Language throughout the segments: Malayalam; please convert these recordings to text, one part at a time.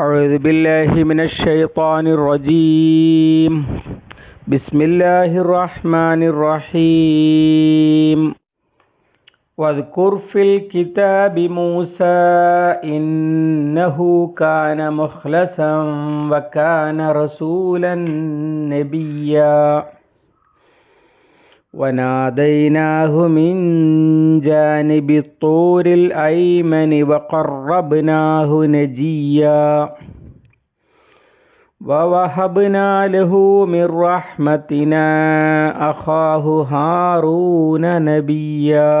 أعوذ بالله من الشيطان الرجيم. بسم الله الرحمن الرحيم. واذكر في الكتاب موسى إنه كان مخلصا وكان رسولا نبيا. وناديناه من جانب الطور الأيمن وقربناه نجيا ووهبنا له من رحمتنا أخاه هارون نبيا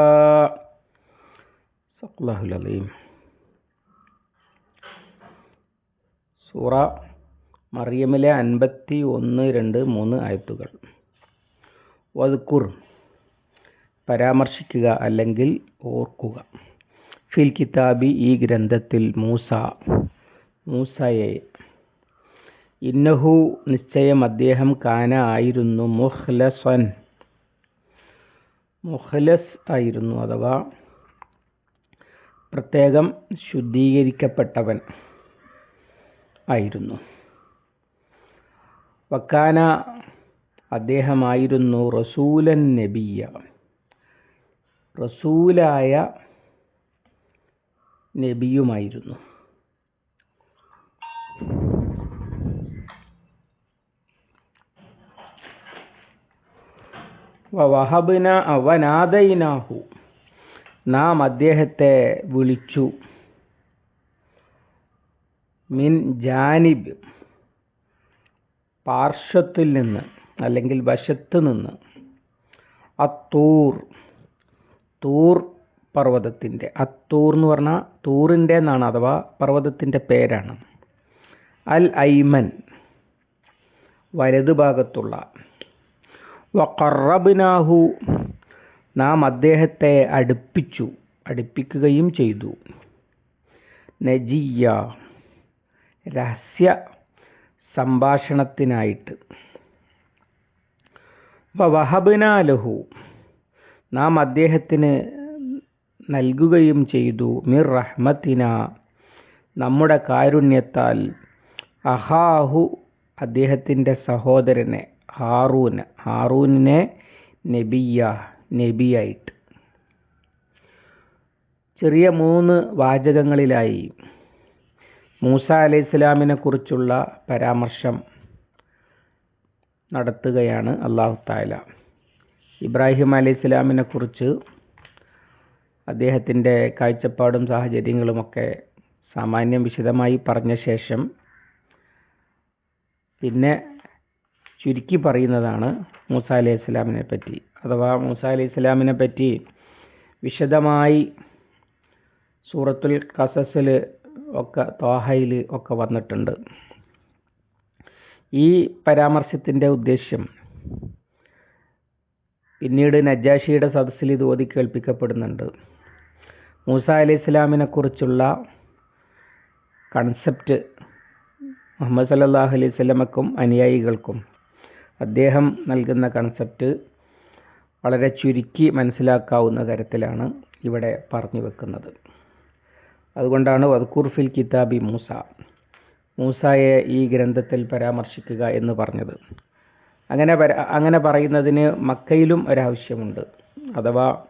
صدق الله العظيم സൂറ മറിയമിലെ അൻപത്തി ഒന്ന് രണ്ട് മൂന്ന് ആയത്തുകൾ വദ്കുർ പരാമർശിക്കുക അല്ലെങ്കിൽ ഓർക്കുക. ഫിൽ കിതാബി ഈ ഗ്രന്ഥത്തിൽ മൂസ മൂസയെ. ഇന്നഹു നിശ്ചയം അദ്ദേഹം കാന ആയിരുന്നു മുഹ്ലസൻ മുഹ്ലസ് ആയിരുന്നു അഥവാ പ്രത്യേകം ശുദ്ധീകരിക്കപ്പെട്ടവൻ ആയിരുന്നു. വക്കാന അദ്ദേഹമായിരുന്നു റസൂലൻ നബിയ. റസൂലായ നബിയുമായിരുന്നു. വഹബിന അവനാദൈനാഹു. നാം അദ്ദേഹത്തെ വിളിച്ചു. മിൻ ജാനിബ്. പാർശ്വത്തിൽ നിന്ന്. അല്ലെങ്കിൽ വശത്ത് നിന്ന്. അത്തൂർ. തൂർ പർവതത്തിന്റെ. അത്തൂർ എന്ന് പറഞ്ഞാൽ തൂറിന്റെ എന്നാണ് അഥവാ പർവതത്തിന്റെ പേരാണ്. അൽ ഐമൻ. വലതു ഭാഗത്തുള്ള വക്കറബിനാഹു നാം അദ്ദേഹത്തെ അടുപ്പിച്ചു. അടുപ്പിക്കുകയും ചെയ്തു. നജിയ. രഹസ്യ സംഭാഷണത്തിനായിട്ട്. വഹബിനാലഹു നാം അദ്ദേഹത്തിന് നൽകുകയും ചെയ്തു. മിർ റഹ്മത്തിന. നമ്മുടെ കാരുണ്യത്താൽ അഹാഹു അദ്ദേഹത്തിന്റെ സഹോദരനെ ഹാറൂന്. ഹാറൂനെ നബിയ നബിയായിട്ട്. ചെറിയ മൂന്ന് വാചകങ്ങളിലായി. മൂസ അലൈഹി ഇസ്ലാമിനെ കുറിച്ചുള്ള പരാമർശം നടത്തുകയാണ് അള്ളാഹു താല ഇബ്രാഹിം അലൈഹി ഇസ്ലാമിനെ കുറിച്ച് അദ്ദേഹത്തിന്റെ കാഴ്ചപ്പാടും സാഹചര്യങ്ങളുമൊക്കെ സാമാന്യം വിശദമായി പറഞ്ഞ ശേഷം പിന്നെ ചുരുക്കി പറയുന്നതാണ് മൂസ അലൈഹി ഇസ്ലാമിനെ പറ്റി. അഥവാ മൂസ അലൈഹി ഇസ്ലാമിനെ പറ്റി വിശദമായി സൂറത്തുൽ കസസിൽ ഒക്കെ തോഹയിൽ ഒക്കെ വന്നിട്ടുണ്ട്. ഈ പരാമർശത്തിന്റെ ഉദ്ദേശ്യം പിന്നീട് നജാഷിയുടെ സദസ്സിൽ ഇത് ഓതി കേൾപ്പിക്കപ്പെടുന്നുണ്ട്. മൂസ അലൈഹി ഇസ്ലാമിനെ കുറിച്ചുള്ള കൺസെപ്റ്റ് മുഹമ്മദ് സല്ലാഹു അലൈഹി സ്വലമക്കും അനുയായികൾക്കും അദ്ദേഹം നൽകുന്ന കൺസെപ്റ്റ് വളരെ ചുരുക്കി മനസ്സിലാക്കാവുന്ന തരത്തിലാണ് ഇവിടെ പറഞ്ഞു വെക്കുന്നത്. അതുകൊണ്ടാണ് വദ്കൂർ ഫിൽ കിതാബി മൂസ. മൂസായെ ഈ ഗ്രന്ഥത്തിൽ പരാമർശിക്കുക എന്ന് പറഞ്ഞത്. അങ്ങനെ അങ്ങനെ പറയുന്നതിന് മക്കയിലും ഒരാവശ്യമുണ്ട്. അഥവാ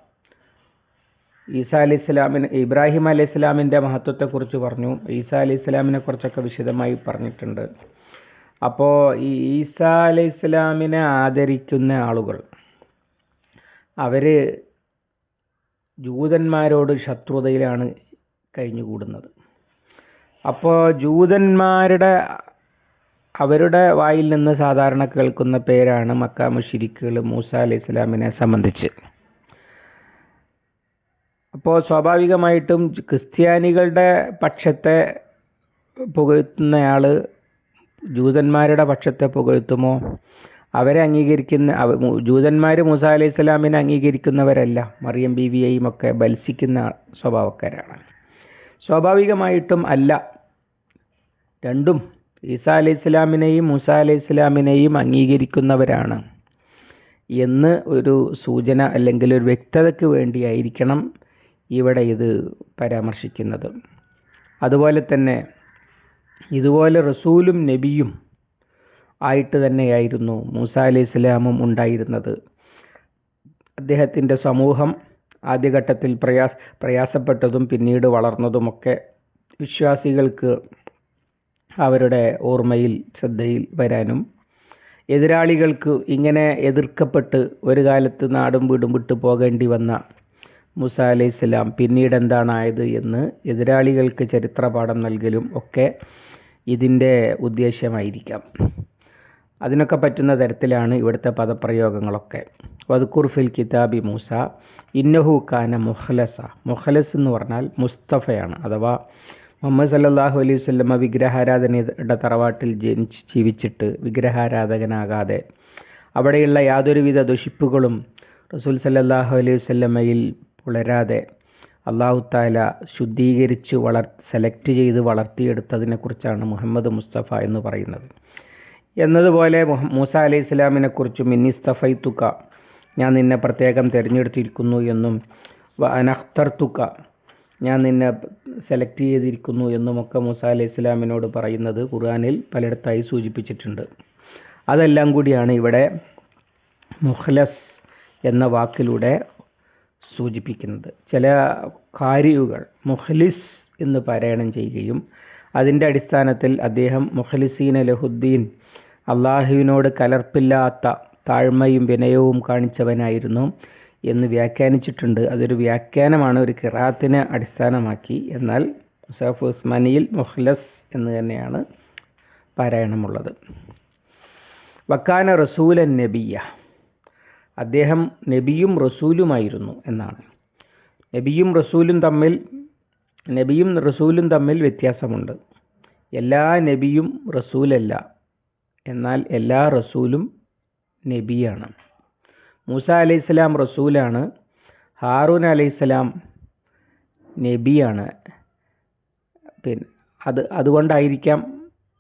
ഈസാ അലി ഇസ്ലാമിന് ഇബ്രാഹിം അലി ഇസ്ലാമിന്റെ മഹത്വത്തെക്കുറിച്ച് പറഞ്ഞു. ഈസാ അലി ഇസ്ലാമിനെ കുറിച്ചൊക്കെ വിശദമായി പറഞ്ഞിട്ടുണ്ട്. അപ്പോൾ ഈ ഈസാ അലി ഇസ്ലാമിനെ ആദരിക്കുന്ന ആളുകൾ അവർ ജൂതന്മാരോട് ശത്രുതയിലാണ് കഴിഞ്ഞുകൂടുന്നത്. അപ്പോൾ ജൂതന്മാരുടെ അവരുടെ വായിൽ നിന്ന് സാധാരണ കേൾക്കുന്ന പേരാണ് മക്ക മുഷിരിക്കുകൾ മൂസ അലൈഹി ഇസ്ലാമിനെ സംബന്ധിച്ച്. അപ്പോൾ സ്വാഭാവികമായിട്ടും ക്രിസ്ത്യാനികളുടെ പക്ഷത്തെ പുകഴ്ത്തുന്നയാൾ ജൂതന്മാരുടെ പക്ഷത്തെ പുകഴ്ത്തുമോ? അവരെ അംഗീകരിക്കുന്ന ജൂതന്മാർ മൂസ അലൈഹി ഇസ്ലാമിനെ അംഗീകരിക്കുന്നവരല്ല. മറിയം ബി വിയെയും ഒക്കെ ബത്സിക്കുന്ന സ്വഭാവക്കാരാണ്. സ്വാഭാവികമായിട്ടും അല്ല. രണ്ടും ഈസ അലൈഹി ഇസ്ലാമിനെയും മൂസ അലൈഹി ഇസ്ലാമിനെയും അംഗീകരിക്കുന്നവരാണ്. എന്ന് ഒരു സൂചന അല്ലെങ്കിൽ ഒരു വ്യക്തതയ്ക്ക് വേണ്ടിയായിരിക്കണം ഇവിടെ ഇത് പരാമർശിക്കുന്നത്. അതുപോലെ തന്നെ ഇതുപോലെ റസൂലും നബിയും ആയിട്ട് തന്നെയായിരുന്നു മൂസ അലൈഹി ഇസ്ലാമും ഉണ്ടായിരുന്നത്. അദ്ദേഹത്തിന്റെ സമൂഹം ആദ്യഘട്ടത്തിൽ പ്രയാസ പ്രയാസപ്പെട്ടതും പിന്നീട് വളർന്നതുമൊക്കെ വിശ്വാസികൾക്ക് അവരുടെ ഓർമ്മയിൽ ശ്രദ്ധയിൽ വരാനും. എതിരാളികൾക്ക് ഇങ്ങനെ എതിർക്കപ്പെട്ട് ഒരു കാലത്ത് നാടും വീടും വിട്ടു പോകേണ്ടി വന്ന മുസ അലൈഹി സ്വലാം പിന്നീട് എന്താണായത് എന്ന് എതിരാളികൾക്ക് ചരിത്രപാഠം നൽകലും ഒക്കെ ഇതിന്റെ ഉദ്ദേശ്യമായിരിക്കാം. അതിനൊക്കെ പറ്റുന്ന തരത്തിലാണ് ഇവിടുത്തെ പദപ്രയോഗങ്ങളൊക്കെ. വദ്കുർ ഫിൽ കിതാബി മൂസ ഇന്നഹു കാന മുഹലസ. മുഹലസ് എന്ന് പറഞ്ഞാൽ മുസ്തഫയാണ് അഥവാ മുഹമ്മദ് സല്ലാഹു അലൈഹി സ്വല്ലമ്മ വിഗ്രഹാരാധനയുടെ തറവാട്ടിൽ ജനിച്ച് ജീവിച്ചിട്ട് വിഗ്രഹാരാധകനാകാതെ അവിടെയുള്ള യാതൊരുവിധ ദുഷിപ്പുകളും റസൂൽ സല്ലാഹു അലൈഹി സ്വല്ലമ്മയിൽ പുലരാതെ അള്ളാഹു താല ശുദ്ധീകരിച്ച് വളർ സെലക്ട് ചെയ്ത് വളർത്തിയെടുത്തതിനെക്കുറിച്ചാണ് മുഹമ്മദ് മുസ്തഫ എന്ന് പറയുന്നത്. എന്നതുപോലെ മൂസ അലൈഹി ഇസ്ലാമിനെ കുറിച്ചും ഇന്നിസ്തഫൈത്തുക്ക ഞാൻ നിന്നെ പ്രത്യേകം തിരഞ്ഞെടുത്തിരിക്കുന്നു എന്നും അനഖ്തർ അനഖ്തർത്തുക്ക ഞാൻ നിന്നെ സെലക്ട് ചെയ്തിരിക്കുന്നു എന്നുമൊക്കെ മൂസ അലൈഹി ഇസ്ലാമിനോട് പറയുന്നത് ഖുർആനിൽ പലയിടത്തായി സൂചിപ്പിച്ചിട്ടുണ്ട്. അതെല്ലാം കൂടിയാണ് ഇവിടെ മുഖ്ലസ് എന്ന വാക്കിലൂടെ സൂചിപ്പിക്കുന്നത്. ചില കാര്യുകൾ മുഖ്ലിസ് എന്ന് പാരായണം ചെയ്യുകയും അതിന്റെ അടിസ്ഥാനത്തിൽ അദ്ദേഹം മുഖ്ലിസീൻ ലഹുദ്ദീൻ അള്ളാഹുവിനോട് കലർപ്പില്ലാത്ത താഴ്മയും വിനയവും കാണിച്ചവനായിരുന്നു. എന്ന് വ്യാഖ്യാനിച്ചിട്ടുണ്ട്. അതൊരു വ്യാഖ്യാനമാണ് ഒരു കിറാത്തിനെ അടിസ്ഥാനമാക്കി. എന്നാൽ മുസാഫ് ഉസ്മാനിയിൽ മുഹ്ലസ് എന്ന് തന്നെയാണ് പാരായണമുള്ളത്. വക്കാന റസൂലൻ നബിയ അദ്ദേഹം നബിയും റസൂലുമായിരുന്നു എന്നാണ്. നബിയും റസൂലും തമ്മിൽ നബിയും റസൂലും തമ്മിൽ വ്യത്യാസമുണ്ട്. എല്ലാ നബിയും റസൂലല്ല. എന്നാൽ എല്ലാ റസൂലും നബിയാണ്. മൂസ അലൈഹി സ്വലാം റസൂലാണ് ഹാറൂൻ അലൈഹി സ്വലാം നബിയാണ്. പിന്നെ അത് അതുകൊണ്ടായിരിക്കാം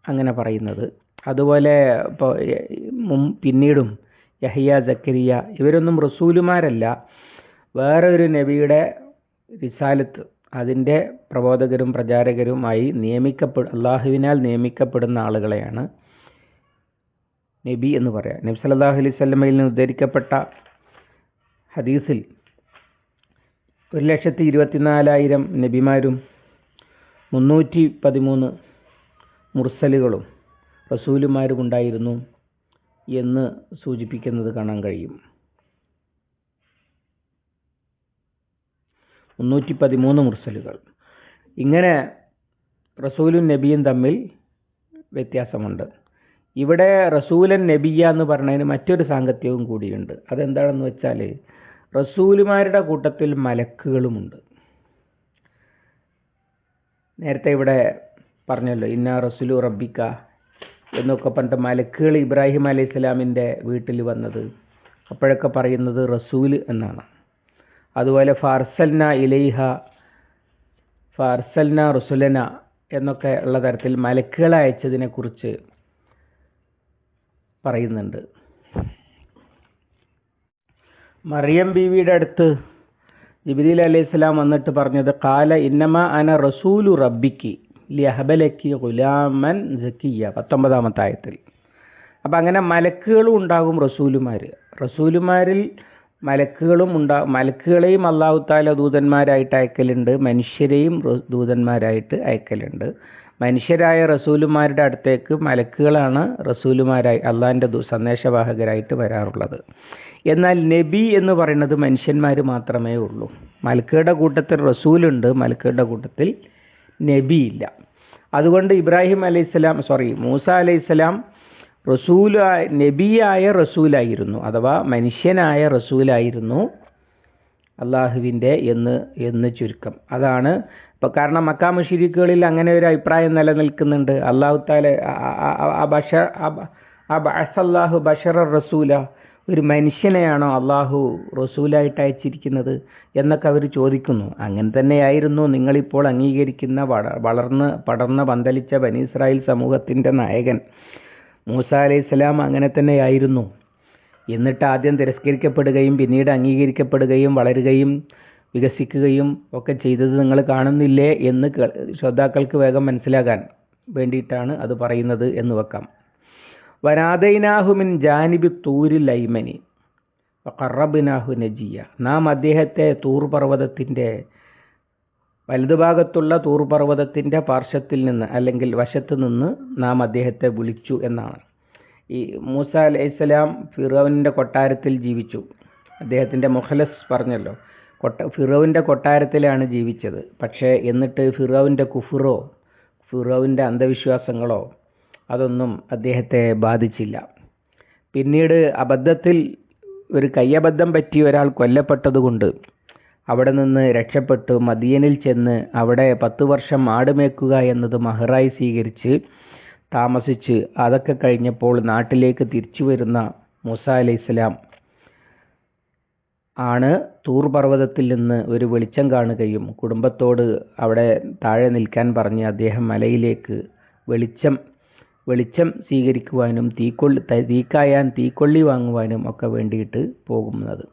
അങ്ങനെ പറയുന്നത്. അതുപോലെ ഇപ്പോൾ പിന്നീടും യഹിയ ജക്കരിയ ഇവരൊന്നും റസൂലുമാരല്ല. വേറെ ഒരു നബിയുടെ റിസാലത്ത് അതിന്റെ പ്രബോധകരും പ്രചാരകരുമായി നിയമിക്കപ്പെ അള്ളാഹുവിനാൽ നിയമിക്കപ്പെടുന്ന ആളുകളെയാണ് നബി എന്ന് പറയാം. നബി സല്ലല്ലാഹു അലൈഹി വസല്ലമയിൽ നിന്ന് ഉദ്ധരിക്കപ്പെട്ട ഹദീസിൽ ഒരു ലക്ഷത്തി ഇരുപത്തിനാലായിരം നബിമാരും മുന്നൂറ്റി പതിമൂന്ന് മുർസലുകളും റസൂലുമാരും ഉണ്ടായിരുന്നു എന്ന് സൂചിപ്പിക്കുന്നത് കാണാൻ കഴിയും. മുന്നൂറ്റി പതിമൂന്ന് മുർസലുകൾ. ഇങ്ങനെ റസൂലും നബിയും തമ്മിൽ വ്യത്യാസമുണ്ട്. ഇവിടെ റസൂലൻ നബിയ എന്ന് പറഞ്ഞതിന് മറ്റൊരു സാങ്കത്യവും കൂടിയുണ്ട്. അതെന്താണെന്ന് വെച്ചാൽ റസൂലുമാരുടെ കൂട്ടത്തിൽ മലക്കുകളുമുണ്ട്. നേരത്തെ ഇവിടെ പറഞ്ഞല്ലോ ഇന്ന റസൂലു റബ്ബിക്ക എന്നൊക്കെ പറഞ്ഞിട്ട് മലക്കുകൾ ഇബ്രാഹിം അലൈഹി സ്വലാമിന്റെ വീട്ടിൽ വന്നത് അപ്പോഴൊക്കെ പറയുന്നത് റസൂൽ എന്നാണ്. അതുപോലെ ഫാർസൽന ഇലൈഹ ഫാർസൽന റസുലന എന്നൊക്കെ ഉള്ള തരത്തിൽ മലക്കുകളെ അയച്ചതിനെ കുറിച്ച് പറയുന്നുണ്ട്. മറിയം ബീവിയുടെ അടുത്ത് ജിബിലി അലൈഹി സ്വലാം വന്നിട്ട് പറഞ്ഞത് കാല ഇന്നമ അന റസൂലു റബ്ബിക്ക് ലഹബലക്കി ഗുലാമൻ ജക്കിയ പത്തൊമ്പതാമത്തെ ആയത്തിൽ. അപ്പം അങ്ങനെ മലക്കുകളും ഉണ്ടാകും റസൂലുമാർ റസൂലുമാരിൽ മലക്കുകളും ഉണ്ടാ മലക്കുകളെയും അള്ളാഹു താല ദൂതന്മാരായിട്ട് അയക്കലുണ്ട് മനുഷ്യരെയും ദൂതന്മാരായിട്ട് അയക്കലുണ്ട്. മനുഷ്യരായ റസൂലുമാരുടെ അടുത്തേക്ക് മലക്കുകളാണ് റസൂലുമാരായി അള്ളാഹിന്റെ സന്ദേശവാഹകരായിട്ട് വരാറുള്ളത്. എന്നാൽ നബി എന്ന് പറയുന്നത് മനുഷ്യന്മാർ മാത്രമേ ഉള്ളൂ. മലക്കുകളുടെ കൂട്ടത്തിൽ റസൂലുണ്ട് മലക്കുകളുടെ കൂട്ടത്തിൽ നബിയില്ല. അതുകൊണ്ട് ഇബ്രാഹിം അലൈഹിസ്സലാം സോറി മൂസ അലൈഹിസ്സലാം റസൂലായ നബിയായ റസൂലായിരുന്നു അഥവാ മനുഷ്യനായ റസൂലായിരുന്നു അള്ളാഹുവിന്റെ എന്ന് എന്ന് ചുരുക്കം. അതാണ് ഇപ്പൊ കാരണം മക്കാ മുഷിരിക്കുകളിൽ അങ്ങനെ ഒരു അഭിപ്രായം നിലനിൽക്കുന്നുണ്ട്. അള്ളാഹു താല അള്ളാഹു ബഷറ റസൂല ഒരു മനുഷ്യനെയാണോ അള്ളാഹു റസൂലായിട്ട് അയച്ചിരിക്കുന്നത് എന്നൊക്കെ അവർ ചോദിക്കുന്നു. അങ്ങനെ തന്നെയായിരുന്നു നിങ്ങളിപ്പോൾ അംഗീകരിക്കുന്ന വള വളർന്ന് പടർന്ന് പന്തലിച്ച ബനി ഇസ്രായേൽ സമൂഹത്തിന്റെ നായകൻ മൂസ അലൈഹി സ്വലാം അങ്ങനെ തന്നെയായിരുന്നു. എന്നിട്ട് ആദ്യം തിരസ്കരിക്കപ്പെടുകയും പിന്നീട് അംഗീകരിക്കപ്പെടുകയും വളരുകയും വികസിക്കുകയും ഒക്കെ ചെയ്തത് നിങ്ങൾ കാണുന്നില്ലേ എന്ന് ശ്രോതാക്കൾക്ക് വേഗം മനസ്സിലാകാൻ വേണ്ടിയിട്ടാണ് അത് പറയുന്നത് എന്ന് വെക്കാം. വനാദൈനാഹുമിൻ ജാനിബി തൂരിൽ ഐമനി കറബിനാഹു നജിയ. നാം അദ്ദേഹത്തെ തൂർ പർവതത്തിന്റെ വലതുഭാഗത്തുള്ള തൂർ പർവതത്തിന്റെ പാർശ്വത്തിൽ നിന്ന് അല്ലെങ്കിൽ വശത്ത് നിന്ന് നാം അദ്ദേഹത്തെ വിളിച്ചു എന്നാണ്. ഈ മൂസ അലൈഹിസ്സലാം ഫിറോവിന്റെ കൊട്ടാരത്തിൽ ജീവിച്ചു. അദ്ദേഹത്തിന്റെ മുഖലസ് പറഞ്ഞല്ലോ ഫിറോവിന്റെ കൊട്ടാരത്തിലാണ് ജീവിച്ചത്. പക്ഷേ എന്നിട്ട് ഫിറോവിന്റെ കുഫുറോ ഫിറോവിന്റെ അന്ധവിശ്വാസങ്ങളോ അതൊന്നും അദ്ദേഹത്തെ ബാധിച്ചില്ല. പിന്നീട് അബദ്ധത്തിൽ ഒരു കയ്യബദ്ധം പറ്റി ഒരാൾ കൊല്ലപ്പെട്ടതുകൊണ്ട് അവിടെ നിന്ന് രക്ഷപ്പെട്ടു. മദിയനിൽ ചെന്ന് അവിടെ പത്ത് വർഷം ആടുമേക്കുക എന്നത് മഹറായി സ്വീകരിച്ച് താമസിച്ച് അതൊക്കെ കഴിഞ്ഞപ്പോൾ നാട്ടിലേക്ക് തിരിച്ചു വരുന്ന മൂസ അലൈഹിസ്സലാം ആണ് തൂർ പർവതത്തിൽ നിന്ന് ഒരു വെളിച്ചം കാണുകയും കുടുംബത്തോട് അവിടെ താഴെ നിൽക്കാൻ പറഞ്ഞ് അദ്ദേഹം മലയിലേക്ക് വെളിച്ചം വെളിച്ചം സ്വീകരിക്കുവാനും തീക്കൊള്ളി തീക്കായാൻ തീക്കൊള്ളി വാങ്ങുവാനും ഒക്കെ വേണ്ടിയിട്ട് പോകുന്നത്.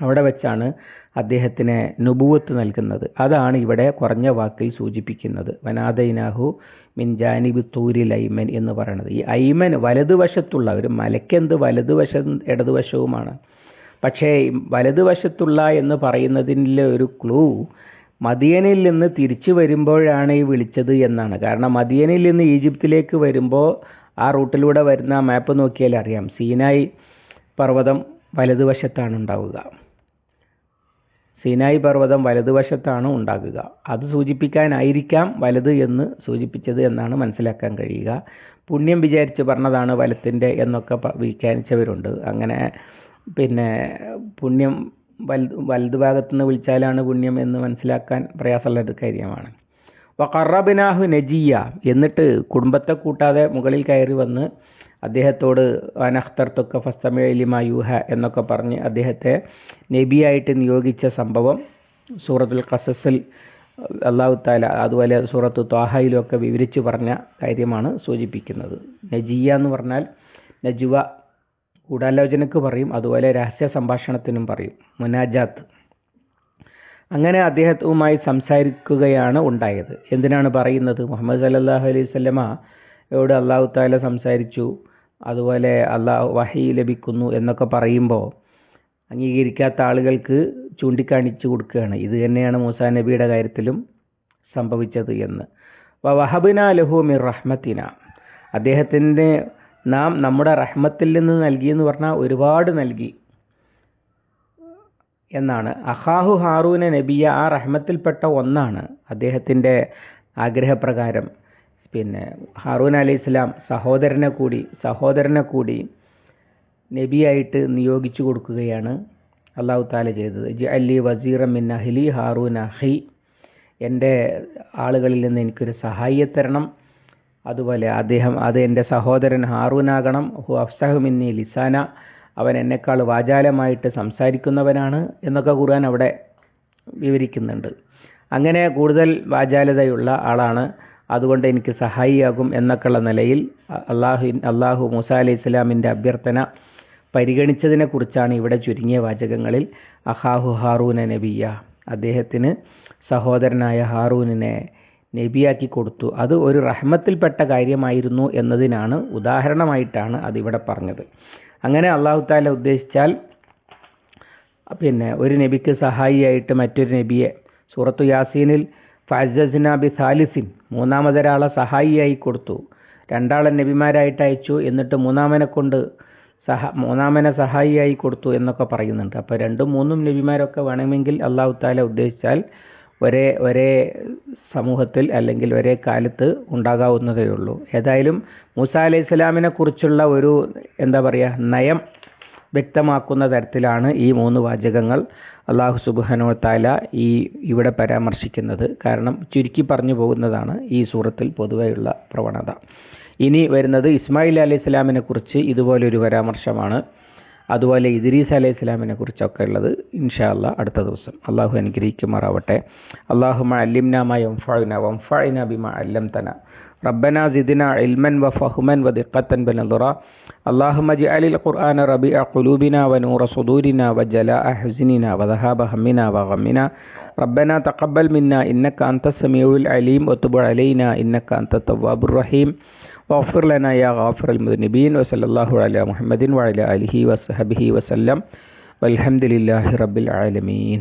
അവിടെ വെച്ചാണ് അദ്ദേഹത്തിന് നുപുവത്ത് നൽകുന്നത്. അതാണ് ഇവിടെ കുറഞ്ഞ വാക്കിൽ സൂചിപ്പിക്കുന്നത്. വനാദൈനാഹു മിൻ ജാനിബ് തൂരിൽ ഐമൻ എന്ന് പറയുന്നത്. ഈ ഐമൻ വലതുവശത്തുള്ള ഒരു മലയ്ക്കെന്ത് വലതുവശം ഇടതുവശവുമാണ്. പക്ഷേ വലതുവശത്തുള്ള എന്ന് പറയുന്നതിന്റെ ഒരു ക്ലൂ മദിയനിൽ നിന്ന് തിരിച്ചു വരുമ്പോഴാണ് ഈ വിളിച്ചത് എന്നാണ്. കാരണം മദിയനിൽ നിന്ന് ഈജിപ്തിലേക്ക് വരുമ്പോൾ ആ റൂട്ടിലൂടെ വരുന്ന മാപ്പ് നോക്കിയാൽ അറിയാം. സീനായി പർവതം വലതുവശത്താണ് ഉണ്ടാവുക. സീനായി പർവതം വലതുവശത്താണ് ഉണ്ടാകുക. അത് സൂചിപ്പിക്കാനായിരിക്കാം വലത് എന്ന് സൂചിപ്പിച്ചത് എന്നാണ് മനസ്സിലാക്കാൻ കഴിയുക. പുണ്യം വിചാരിച്ച് പറഞ്ഞതാണ് വലത്തിന്റെ എന്നൊക്കെ വ്യാഖ്യാനിച്ചവരുണ്ട്. അങ്ങനെ പിന്നെ പുണ്യം വലത് വലത് ഭാഗത്തു നിന്ന് വിളിച്ചാലാണ് പുണ്യം എന്ന് മനസ്സിലാക്കാൻ പ്രയാസമുള്ള ഒരു കാര്യമാണ്. വക്കറബിനാഹു നജിയ എന്നിട്ട് കുടുംബത്തെ കൂട്ടാതെ മുകളിൽ കയറി വന്ന് അദ്ദേഹത്തോട് അനഖ്തർത്തൊക്കെ ഫസ്തമേലിമ യൂഹ എന്നൊക്കെ പറഞ്ഞ് അദ്ദേഹത്തെ നബിയായിട്ട് നിയോഗിച്ച സംഭവം സൂറത്തുൽ ഖസസിൽ അള്ളാഹു താല അതുപോലെ സൂറത്ത് ത്വാഹയിലും ഒക്കെ വിവരിച്ച് പറഞ്ഞ കാര്യമാണ് സൂചിപ്പിക്കുന്നത്. നജിയ എന്ന് പറഞ്ഞാൽ നജുവ ഗൂഢാലോചനക്ക് പറയും അതുപോലെ രഹസ്യ സംഭാഷണത്തിനും പറയും. മുനാജാത്ത്. അങ്ങനെ അദ്ദേഹവുമായി സംസാരിക്കുകയാണ് ഉണ്ടായത്. എന്തിനാണ് പറയുന്നത്? മുഹമ്മദ് സല്ലാഹു അലൈഹി വസല്ലമയോട് അള്ളാഹു താല സംസാരിച്ചു. അതുപോലെ അള്ളാഹു വഹി ലഭിക്കുന്നു എന്നൊക്കെ പറയുമ്പോൾ അംഗീകരിക്കാത്ത ആളുകൾക്ക് ചൂണ്ടിക്കാണിച്ചു കൊടുക്കുകയാണ്. ഇത് തന്നെയാണ് മൂസാ നബിയുടെ കാര്യത്തിലും സംഭവിച്ചത് എന്ന്. വഹബിന ലഹു മിർ റഹ്മത്തിന. അദ്ദേഹത്തിന്റെ നാം നമ്മുടെ റഹ്മത്തിൽ നിന്ന് നൽകി എന്ന് പറഞ്ഞാൽ ഒരുപാട് നൽകി എന്നാണ്. അഹാഹു ഹാറൂന നബിയ ആ റഹ്മത്തിൽപ്പെട്ട ഒന്നാണ് അദ്ദേഹത്തിന്റെ ആഗ്രഹപ്രകാരം. പിന്നെ ഹാറൂൻ അലി ഇസ്ലാം സഹോദരനെ കൂടി സഹോദരനെ കൂടി നബിയായിട്ട് നിയോഗിച്ചു കൊടുക്കുകയാണ് അള്ളാഹു താല ചെയ്തത്. ജി അലി വസീറ മിൻ അഹ്ലി ഹാറൂൻ അഹി. എന്റെ ആളുകളിൽ നിന്ന് എനിക്കൊരു സഹായിയെ തരണം. അതുപോലെ അദ്ദേഹം അത് എന്റെ സഹോദരൻ ഹാറൂനാകണം ഹു അഫ്സഹു മിന്നി ലിസാന അവൻ എന്നെക്കാൾ വാചാലമായിട്ട് സംസാരിക്കുന്നവനാണ് എന്നൊക്കെ ഖുർആൻ അവിടെ വിവരിക്കുന്നുണ്ട്. അങ്ങനെ കൂടുതൽ വാചാലതയുള്ള ആളാണ്. അതുകൊണ്ട് എനിക്ക് സഹായിയാകും എന്നൊക്കെയുള്ള നിലയിൽ അള്ളാഹു അള്ളാഹു മൂസ അലൈഹി ഇസ്ലാമിന്റെ അഭ്യർത്ഥന പരിഗണിച്ചതിനെ കുറിച്ചാണ് ഇവിടെ ചുരുങ്ങിയ വാചകങ്ങളിൽ അഹാഹു ഹാറൂന നബിയ അദ്ദേഹത്തിന് സഹോദരനായ ഹാറൂനിനെ നബിയാക്കി കൊടുത്തു. അത് ഒരു റഹ്മത്തിൽപ്പെട്ട കാര്യമായിരുന്നു എന്നതിനാണ് ഉദാഹരണമായിട്ടാണ് അതിവിടെ പറഞ്ഞത്. അങ്ങനെ അള്ളാഹു താല ഉദ്ദേശിച്ചാൽ പിന്നെ ഒരു നബിക്ക് സഹായിയായിട്ട് മറ്റൊരു നബിയെ സൂറത്തു യാസീനിൽ ഫസസ്ന സാലിസിൻ മൂന്നാമതൊരാളെ സഹായിയായി കൊടുത്തു. രണ്ടാളെ നബിമാരായിട്ട് അയച്ചു. എന്നിട്ട് മൂന്നാമനെ കൊണ്ട് സഹ മൂന്നാമനെ സഹായിയായി കൊടുത്തു എന്നൊക്കെ പറയുന്നുണ്ട്. അപ്പോൾ രണ്ടും മൂന്നും നബിമാരൊക്കെ വേണമെങ്കിൽ അള്ളാഹു താല ഉദ്ദേശിച്ചാൽ ഒരേ ഒരേ സമൂഹത്തിൽ അല്ലെങ്കിൽ ഒരേ കാലത്ത് ഉണ്ടാകാവുന്നതേ ഉള്ളൂ. ഏതായാലും മൂസ അലൈഹി സ്വലാമിനെ കുറിച്ചുള്ള ഒരു എന്താ പറയുക നയം വ്യക്തമാക്കുന്ന തരത്തിലാണ് ഈ മൂന്ന് വാചകങ്ങൾ അള്ളാഹു സുബാനോ താല ഈ ഇവിടെ പരാമർശിക്കുന്നത്. കാരണം ചുരുക്കി പറഞ്ഞു പോകുന്നതാണ് ഈ സൂറത്തിൽ പൊതുവെയുള്ള പ്രവണത. ഇനി വരുന്നത് ഇസ്മായിൽ അലൈഹി സ്വലാമിനെ കുറിച്ച് ഇതുപോലൊരു പരാമർശമാണ്. അതുപോലെ ഇദ്രീസ് അലൈഹി സ്വലാമിനെ കുറിച്ചൊക്കെ ഉള്ളത് ഇൻഷാ അല്ലാ അടുത്ത ദിവസം അള്ളാഹു അനുഗ്രഹിക്കുമാറാവട്ടെ അള്ളാഹു അല്ലിംന മ യംഫഅന വംഫഅന ബിമ അല്ലംതന ربنا زدنا علما وفهما ودقة بنظرا اللهم اجعل القرآن ربيع قلوبنا ونور صدورنا وجلاء حزننا وذهاب همنا وغمنا ربنا تقبل منا إنك أنت السميع العليم وتب علينا إنك أنت التواب الرحيم വഫർ ലന യാ ഗാഫർ അൽ മുദ്നബീൻ വസല്ലാഹു അല മുഹമ്മദിൻ വഅല അലിഹി വസഹബിഹി വസല്ലം വൽഹംദുലില്ലാഹി റബ്ബിൽ ആലമീൻ